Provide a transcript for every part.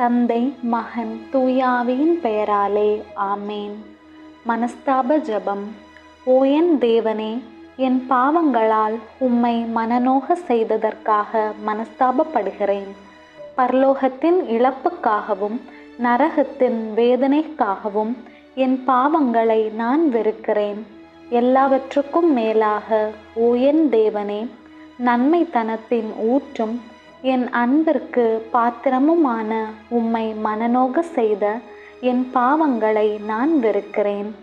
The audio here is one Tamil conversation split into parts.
தந்தை மகன் தூயாவியின் பெயராலே ஆமேன். மனஸ்தாப ஜபம். ஓ என் தேவனே என் பாவங்களால் உம்மை மனநோக செய்ததற்காக மனஸ்தாபப்படுகிறேன். பரலோகத்தின் இழப்புக்காகவும் நரகத்தின் வேதனைக்காகவும் என் பாவங்களை நான் வெறுக்கிறேன். எல்லாவற்றுக்கும் மேலாக ஓ என் தேவனே நன்மைத்தனத்தின் ஊற்றும் என் அன்பிற்கு பாத்திரமுமான உம்மை மனநோக செய்த என் பாவங்களை நான் வெறுக்கிறேன்.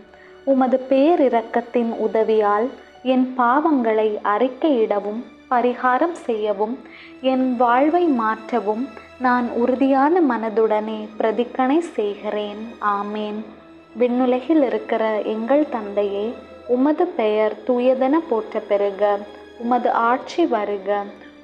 உமது பேரிரக்கத்தின் உதவியால் என் பாவங்களை அறிக்கையிடவும் பரிகாரம் செய்யவும் என் வாழ்வை மாற்றவும் நான் உறுதியான மனதுடனே பிரதிக்கணை செய்கிறேன். ஆமேன். விண்ணுலகில் இருக்கிற எங்கள் தந்தையே உமது பெயர் தூயதென போற்ற பெறுக உமது ஆட்சி வருக.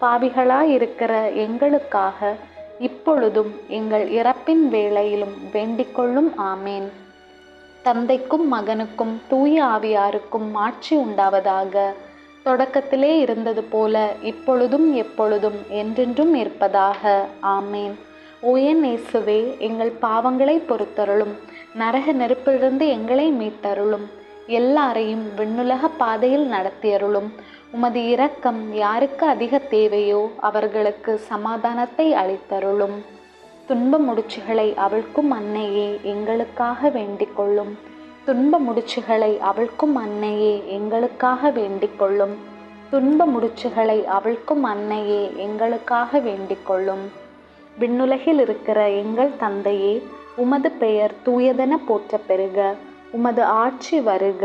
பாவிகளாயிருக்கிற எங்களுக்காக இப்பொழுதும் எங்கள் இறப்பின் வேளையிலும் வேண்டிக்கொள்ளும் ஆமேன். தந்தைக்கும் மகனுக்கும் தூய ஆவியாருக்கும் மாட்சி உண்டாவதாக தொடக்கத்திலே இருந்தது போல இப்பொழுதும் எப்பொழுதும் என்றென்றும் இருப்பதாக ஆமேன். ஓயன் இயேசுவே எங்கள் பாவங்களை பொறுத்தருளும். நரக நெருப்பிலிருந்து எங்களை மீட்டருளும். எல்லாரையும் விண்ணுலக பாதையில் நடத்தியருளும். உமது இரக்கம் யாருக்கு அதிக தேவையோ அவர்களுக்கு சமாதானத்தை அளித்தருளும். துன்ப முடிச்சுகளை அவள்க்கும் அன்னையே எங்களுக்காக வேண்டிக் கொள்ளும் துன்ப முடிச்சுகளை அவள்க்கும் அன்னையே எங்களுக்காக வேண்டிக் கொள்ளும் துன்ப முடிச்சுகளை அவள்க்கும் அன்னையே எங்களுக்காக வேண்டிக் கொள்ளும் விண்ணுலகில் இருக்கிற எங்கள் தந்தையே உமது பெயர் தூயதென போற்ற பெறுக உமது ஆட்சி வருக.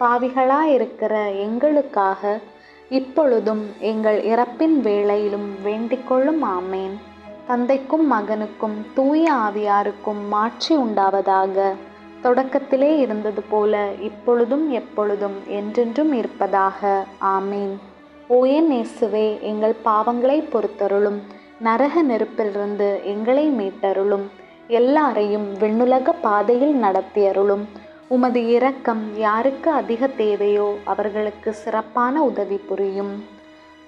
பாவிகளாயிருக்கிற எங்களுக்காக இப்பொழுதும் எங்கள் இறப்பின் வேளையிலும் வேண்டிக்கொள்ளும் ஆமேன். தந்தைக்கும் மகனுக்கும் தூய ஆவியாருக்கும் மாட்சி உண்டாவதாக தொடக்கத்திலே இருந்தது போல இப்பொழுதும் எப்பொழுதும் என்றென்றும் இருப்பதாக ஆமேன். ஓயன் இயேசுவே எங்கள் பாவங்களை பொறுத்தருளும். நரக நெருப்பிலிருந்து எங்களை மீட்டருளும். எல்லாரையும் விண்ணுலக பாதையில் நடத்தியருளும். உமது இரக்கம் யாருக்கு அதிக தேவையோ அவர்களுக்கு சிறப்பான உதவி புரியும்.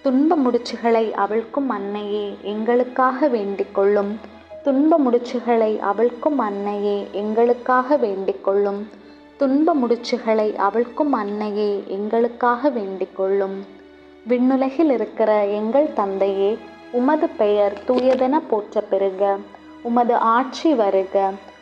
துன்ப முடிச்சுகளை அவள்க்கும் அன்னையே எங்களுக்காக வேண்டிக் கொள்ளும். துன்ப முடிச்சுகளை அவள்க்கும் அன்னையே எங்களுக்காக வேண்டிக் கொள்ளும். துன்ப முடிச்சுகளை அவள்க்கும் அன்னையே எங்களுக்காக வேண்டிக் கொள்ளும். விண்ணுலகில் இருக்கிற எங்கள் தந்தையே உமது பெயர் தூயதென போற்ற பெறுக. உமது ஆட்சி வருக.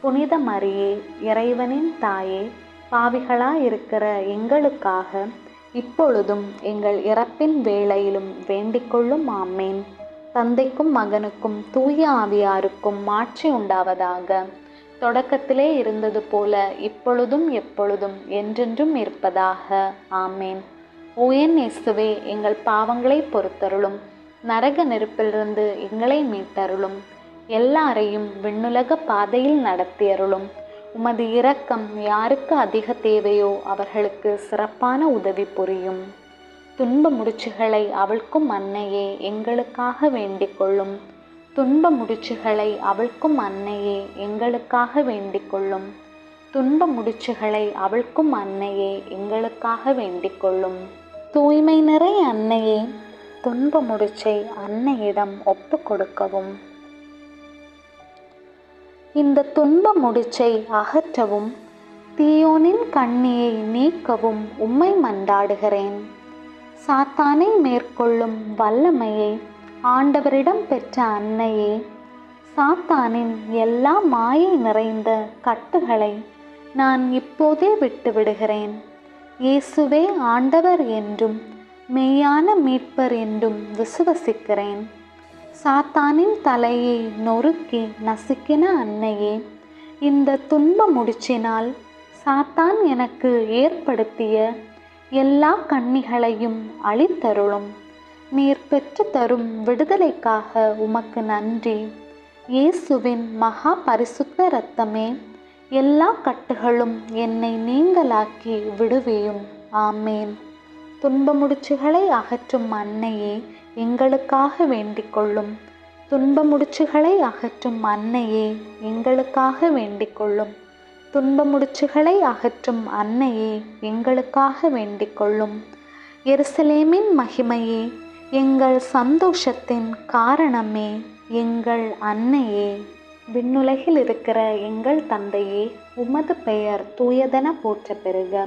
புனித மரியே இறைவனின் தாயே பாவிகளாயிருக்கிற எங்களுக்காக இப்பொழுதும் எங்கள் இறப்பின் வேளையிலும் வேண்டிக்கொள்ளும் ஆமேன். தந்தைக்கும் மகனுக்கும் தூய ஆவியாருக்கும் மாட்சி உண்டாவதாக. தொடக்கத்திலே இருந்தது போல இப்பொழுதும் எப்பொழுதும் என்றென்றும் இருப்பதாக. ஆமேன். ஓயன் இயேசுவே எங்கள் பாவங்களை பொறுத்தருளும். நரக நெருப்பிலிருந்து எங்களை மீட்டருளும். எல்லாரையும் விண்ணுலக பாதையில் நடத்தியருளும் உமது இரக்கம் யாருக்கு அதிக தேவையோ அவர்களுக்கு சிறப்பான உதவி புரியும். துன்ப முடிச்சுகளை அவள்க்கும் அன்னையே எங்களுக்காக வேண்டிக் கொள்ளும். துன்ப முடிச்சுகளை அவள்க்கும் அன்னையே எங்களுக்காக வேண்டிக் கொள்ளும். துன்ப முடிச்சுகளை அவள்க்கும் அன்னையே எங்களுக்காக வேண்டிக் கொள்ளும். தூய்மை நிறை அன்னையே துன்ப முடிச்சை அன்னையிடம் ஒப்பு கொடுக்கவும். இந்த துன்ப முடிச்சை அகற்றவும் தீயோனின் கண்ணியை நீக்கவும் உம்மை மன்றாடுகிறேன். சாத்தானை மேற்கொள்ளும் வல்லமையை ஆண்டவரிடம் பெற்ற அன்னையே சாத்தானின் எல்லா மாயை நிறைந்த கட்டுகளை நான் இப்போதே விட்டு விடுகிறேன் இயேசுவே ஆண்டவர் என்றும் மெய்யான மீட்பர் என்றும் விசுவசிக்கிறேன். சாத்தானின் தலையை நொறுக்கி நசுக்கின அன்னையே இந்த துன்ப முடிச்சினால் சாத்தான் எனக்கு ஏற்படுத்திய எல்லா கண்ணிகளையும் அழித்தருளும். நீர் பெற்று தரும் விடுதலைக்காக உமக்கு நன்றி. இயேசுவின் மகா பரிசுத்த இரத்தமே எல்லா கட்டுகளும் என்னை நீங்களாக்கி விடுவியும். ஆமேன். துன்ப முடிச்சுகளை அகற்றும் அன்னையே எங்களுக்காக வேண்டிக் கொள்ளும் துன்ப முடிச்சுகளை அகற்றும் அன்னையே எங்களுக்காக வேண்டிக் கொள்ளும் துன்பமுடிச்சுகளை அகற்றும் அன்னையே எங்களுக்காக வேண்டிக் கொள்ளும் எருசலேமின் மகிமையே எங்கள் சந்தோஷத்தின் காரணமே எங்கள் அன்னையே. விண்ணுலகில் இருக்கிற எங்கள் தந்தையே உமது பெயர் தூயதென போற்ற பெறுக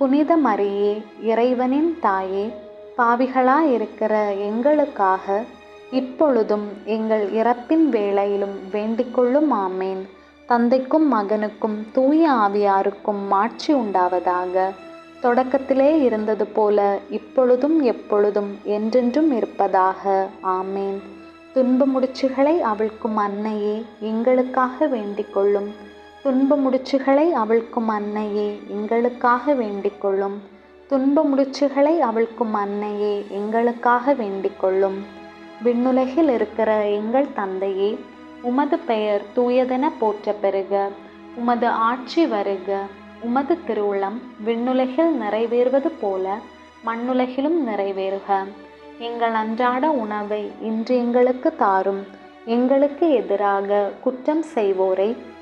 புனித மரியே இறைவனின் தாயே பாவிகளாயிருக்கிற எங்களுக்காக இப்பொழுதும் எங்கள் இறப்பின் வேளையிலும் வேண்டிக்கொள்ளும் ஆமேன். தந்தைக்கும் மகனுக்கும் தூய ஆவியாருக்கும் மாட்சி உண்டாவதாக. தொடக்கத்திலே இருந்தது போல இப்பொழுதும் எப்பொழுதும் என்றென்றும் இருப்பதாக. ஆமேன். துன்ப முடிச்சுகளை அவிழ்க்கும் அன்னையே எங்களுக்காக வேண்டிக் கொள்ளும் துன்ப முடிச்சுகளை அவிழ்க்கும் அன்னையே எங்களுக்காக வேண்டிக்கொள்ளும். துன்ப முடிச்சுகளை அவிழ்க்கும் அன்னையே எங்களுக்காக வேண்டிக்கொள்ளும். விண்ணுலகில் இருக்கிற எங்கள் தந்தையே உமது பெயர் தூயதென போற்ற பெறுக. உமது ஆட்சி வருக. உமது திருவுளம் விண்ணுலகில் நிறைவேறுவது போல மண்ணுலகிலும் நிறைவேறுக. எங்கள் அன்றாட உணவை இன்று எங்களுக்கு தாரும். எங்களுக்கு எதிராக குற்றம் செய்வோரை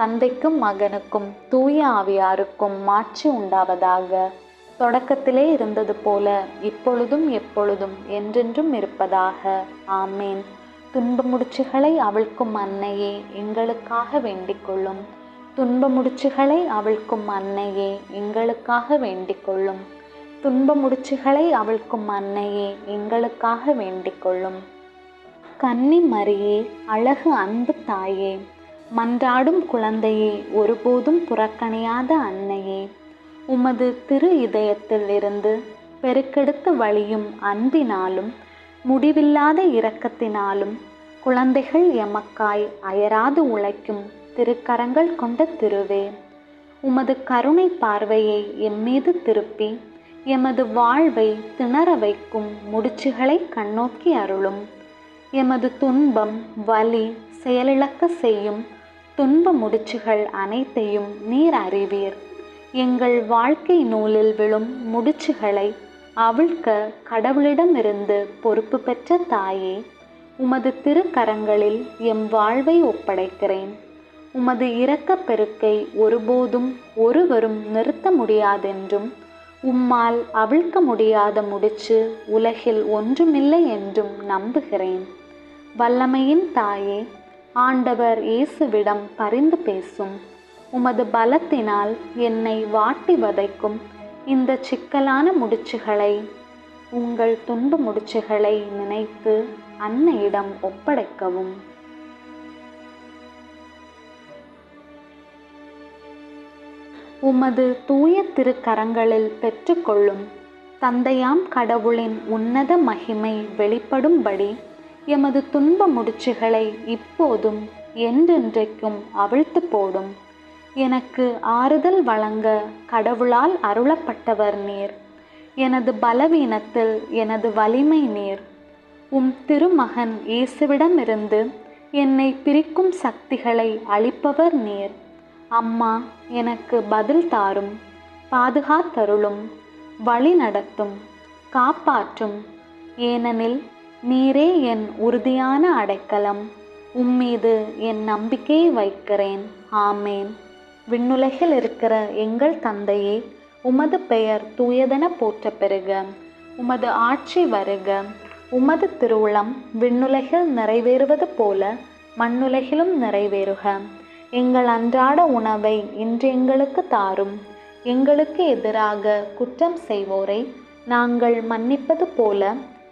தந்தைக்கும் மகனுக்கும் தூய ஆவியாருக்கும் மாட்சி உண்டாவதாக. தொடக்கத்திலே இருந்தது போல இப்பொழுதும் எப்பொழுதும் என்றென்றும் இருப்பதாக. ஆமேன். துன்பமுடிச்சுகளை முடிச்சுகளை அன்னையே எங்களுக்காக வேண்டிக்கொள்ளும். துன்ப முடிச்சுகளை அவிழ்க்கும் அன்னையே எங்களுக்காக வேண்டிக்கொள்ளும். துன்ப முடிச்சுகளை அவிழ்க்கும் அன்னையே எங்களுக்காக வேண்டிக்கொள்ளும். கன்னி மரியே அழகு அன்பு தாயே மன்றாடும் குழந்தையே ஒருபோதும் புறக்கணியாத அன்னையே. உமது திரு இதயத்தில் இருந்து பெருக்கெடுத்து வழியும் அன்பினாலும் முடிவில்லாத இரக்கத்தினாலும் குழந்தைகள் எமக்காய் அயராது உழைக்கும் திருக்கரங்கள் கொண்ட திருவே. உமது கருணை பார்வையை எம்மீது திருப்பி எமது வாழ்வை திணற வைக்கும் முடிச்சுகளை கண்ணோக்கி அருளும். எமது துன்பம் வலி செயலிழக்க செய்யும் துன்ப முடிச்சுகள் அனைத்தையும் நீர் அறிவீர். எங்கள் வாழ்க்கை நூலில் விழும் முடிச்சுகளை அவிழ்க்க கடவுளிடமிருந்து பொறுப்பு பெற்ற தாயே உமது திருக்கரங்களில் எம் வாழ்வை ஒப்படைக்கிறேன். உமது இரக்கப் பெருக்கை ஒருபோதும் ஒருவரும் நிறுத்த முடியாதென்றும் உம்மால் அவிழ்க்க முடியாத முடிச்சு உலகில் ஒன்றுமில்லை என்றும் நம்புகிறேன். வல்லமையின் தாயே ஆண்டவர் இயேசுவிடம் பரிந்து பேசும். உமது பலத்தினால் என்னை வாட்டி வதைக்கும் இந்த சிக்கலான முடிச்சுகளை உங்கள் துன்பு முடிச்சுகளை நினைத்து அன்னையிடம் ஒப்படைக்கவும். உமது தூய திருக்கரங்களில் பெற்றுக்கொள்ளும் தந்தையாம் கடவுளின் உன்னத மகிமை வெளிப்படும்படி எமது துன்ப முடிச்சுகளை இப்போதும் என்றென்றைக்கும் அவிழ்த்து போடும். எனக்கு ஆறுதல் வழங்க கடவுளால் அருளப்பட்டவர் நீர். எனது பலவீனத்தில் எனது வலிமை நீர். உம் திருமகன் இயேசுவிடமிருந்து என்னை பிரிக்கும் சக்திகளை அளிப்பவர் நீர். அம்மா எனக்கு பதில் தாரும். பாதுகாத்தருளும். வழி நடத்தும். காப்பாற்றும். ஏனெனில் நீரே என் உறுதியான அடைக்கலம். உம்மீது என் நம்பிக்கையை வைக்கிறேன். ஆமேன். விண்ணுலகில் இருக்கிற எங்கள் தந்தையே உமது பெயர் தூயதென போற்ற பெறுக. உமது ஆட்சி வருக. உமது திருவுளம் விண்ணுலகில் நிறைவேறுவது போல மண்ணுலகிலும் நிறைவேறுக. எங்கள் அன்றாட உணவை இன்று எங்களுக்கு தாரும். எங்களுக்கு எதிராக குற்றம் செய்வோரை நாங்கள் மன்னிப்பது போல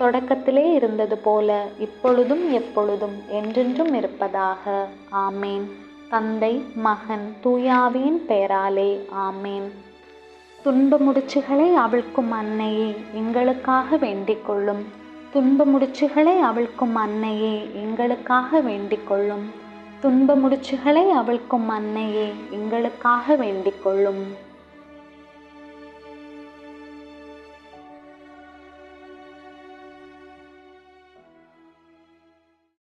தொடக்கத்திலே இருந்தது போல இப்பொழுதும் எப்பொழுதும் என்றென்றும் இருப்பதாக. ஆமேன். தந்தை மகன் தூயாவியின் பெயராலே ஆமேன். துன்ப முடிச்சுகளை அவிழ்க்கும் அன்னையே எங்களுக்காக வேண்டிக் கொள்ளும். துன்ப முடிச்சுகளை அவிழ்க்கும் அன்னையே எங்களுக்காக வேண்டிக் கொள்ளும். துன்ப முடிச்சுகளை அவிழ்க்கும் அன்னையே எங்களுக்காக வேண்டிக் கொள்ளும்.